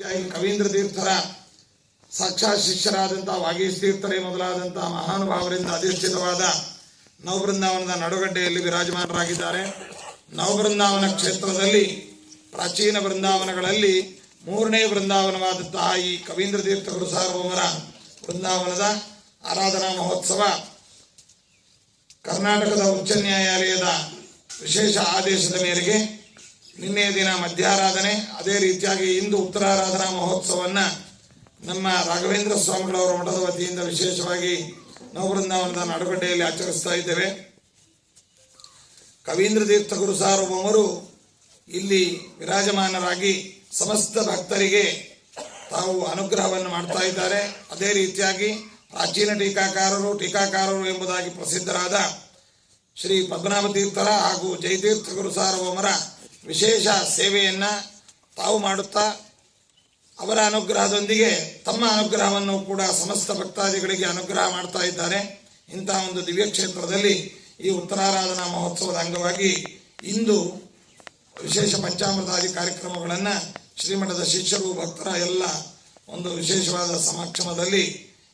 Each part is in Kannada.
ಈ ಕವೀಂದ್ರ ತೀರ್ಥರ ಸಾಕ್ಷಾತ್ ಶಿಷ್ಯರಾದಂತಹ ವಾಗೀಶ್ ತೀರ್ಥರೇ ಮೊದಲಾದಂತಹ ಮಹಾನುಭಾವರಿಂದ ಅಧಿಷ್ಠಿತವಾದ ನವಬೃಂದಾವನದ ನಡುಗಡ್ಡೆಯಲ್ಲಿ ವಿರಾಜಮಾನರಾಗಿದ್ದಾರೆ. ನವಬೃಂದಾವನ ಕ್ಷೇತ್ರದಲ್ಲಿ, ಪ್ರಾಚೀನ ಬೃಂದಾವನಗಳಲ್ಲಿ ಮೂರನೇ ಬೃಂದಾವನವಾದಂತಹ ಈ ಕವೀಂದ್ರ ತೀರ್ಥ ಸಾರ್ವಭೌಮರ ಬೃಂದಾವನದ ಆರಾಧನಾ ಮಹೋತ್ಸವ, ಕರ್ನಾಟಕದ ಉಚ್ಚ ನ್ಯಾಯಾಲಯದ ವಿಶೇಷ ಆದೇಶದ ಮೇರೆಗೆ ನಿನ್ನೆಯ ದಿನ ಮಧ್ಯಾರಾಧನೆ, ಅದೇ ರೀತಿಯಾಗಿ ಇಂದು ಉತ್ತರಾರಾಧನಾ ಮಹೋತ್ಸವನ್ನ ನಮ್ಮ ರಾಘವೇಂದ್ರ ಸ್ವಾಮಿಗಳವರ ಮಠದ ವತಿಯಿಂದ ವಿಶೇಷವಾಗಿ ನವಬೃಂದಾವನದ ನಡುಗಡ್ಡೆಯಲ್ಲಿ ಆಚರಿಸ್ತಾ ಇದ್ದೇವೆ. ಕವೀಂದ್ರ ತೀರ್ಥ ಗುರು ಸಾರ್ವಭೌಮರು ಇಲ್ಲಿ ವಿರಾಜಮಾನರಾಗಿ ಸಮಸ್ತ ಭಕ್ತರಿಗೆ ತಾವು ಅನುಗ್ರಹವನ್ನು ಮಾಡ್ತಾ ಇದ್ದಾರೆ. ಅದೇ ರೀತಿಯಾಗಿ ಪ್ರಾಚೀನ ಟೀಕಾಕಾರರು ಟೀಕಾಕಾರರು ಎಂಬುದಾಗಿ ಪ್ರಸಿದ್ಧರಾದ ಶ್ರೀ ಪದ್ಮನಾಭ ತೀರ್ಥರ ಹಾಗೂ ಜಯತೀರ್ಥ ಗುರು ಸಾರ್ವಭೌಮರ ವಿಶೇಷ ಸೇವೆಯನ್ನು ತಾವು ಮಾಡುತ್ತಾ ಅವರ ಅನುಗ್ರಹದೊಂದಿಗೆ ತಮ್ಮ ಅನುಗ್ರಹವನ್ನು ಕೂಡ ಸಮಸ್ತ ಭಕ್ತಾದಿಗಳಿಗೆ ಅನುಗ್ರಹ ಮಾಡ್ತಾ ಇದ್ದಾರೆ. ಇಂತಹ ಒಂದು ದಿವ್ಯ ಕ್ಷೇತ್ರದಲ್ಲಿ ಈ ಉತ್ತರಾರಾಧನಾ ಮಹೋತ್ಸವದ ಅಂಗವಾಗಿ ಇಂದು ವಿಶೇಷ ಪಂಚಾಮೃತಾದಿ ಕಾರ್ಯಕ್ರಮಗಳನ್ನು ಶ್ರೀಮಠದ ಶಿಷ್ಯರು, ಭಕ್ತರ ಎಲ್ಲ ಒಂದು ವಿಶೇಷವಾದ ಸಮಕ್ಷಮದಲ್ಲಿ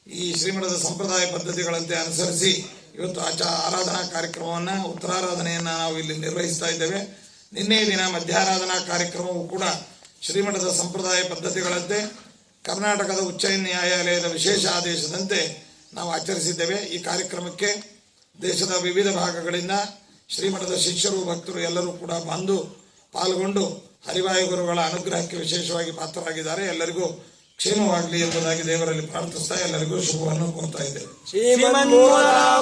ಈ ಶ್ರೀಮಠದ ಸಂಪ್ರದಾಯ ಪದ್ಧತಿಗಳಂತೆ ಅನುಸರಿಸಿ ಇವತ್ತು ಆಚಾ ಆರಾಧನಾ ಕಾರ್ಯಕ್ರಮವನ್ನು ಉತ್ತರಾರಾಧನೆಯನ್ನು ನಾವು ಇಲ್ಲಿ ನಿರ್ವಹಿಸ್ತಾ ಇದ್ದೇವೆ. ನಿನ್ನೆ ದಿನ ಮಧ್ಯಾರಾಧನಾ ಕಾರ್ಯಕ್ರಮವು ಕೂಡ ಶ್ರೀಮಠದ ಸಂಪ್ರದಾಯ ಪದ್ಧತಿಗಳಂತೆ ಕರ್ನಾಟಕದ ಉಚ್ಚ ನ್ಯಾಯಾಲಯದ ವಿಶೇಷ ಆದೇಶದಂತೆ ನಾವು ಆಚರಿಸಿದ್ದೇವೆ. ಈ ಕಾರ್ಯಕ್ರಮಕ್ಕೆ ದೇಶದ ವಿವಿಧ ಭಾಗಗಳಿಂದ ಶ್ರೀಮಠದ ಶಿಷ್ಯರು, ಭಕ್ತರು ಎಲ್ಲರೂ ಕೂಡ ಬಂದು ಪಾಲ್ಗೊಂಡು ಹರಿವಾಯು ಗುರುಗಳ ಅನುಗ್ರಹಕ್ಕೆ ವಿಶೇಷವಾಗಿ ಪಾತ್ರರಾಗಿದ್ದಾರೆ. ಎಲ್ಲರಿಗೂ ಕ್ಷೇಮವಾಗಲಿ ಎಂಬುದಾಗಿ ದೇವರಲ್ಲಿ ಪ್ರಾರ್ಥಿಸ್ತಾ ಎಲ್ಲರಿಗೂ ಶುಭವನ್ನು ಕೋರ್ತಾ ಇದ್ದೇವೆ.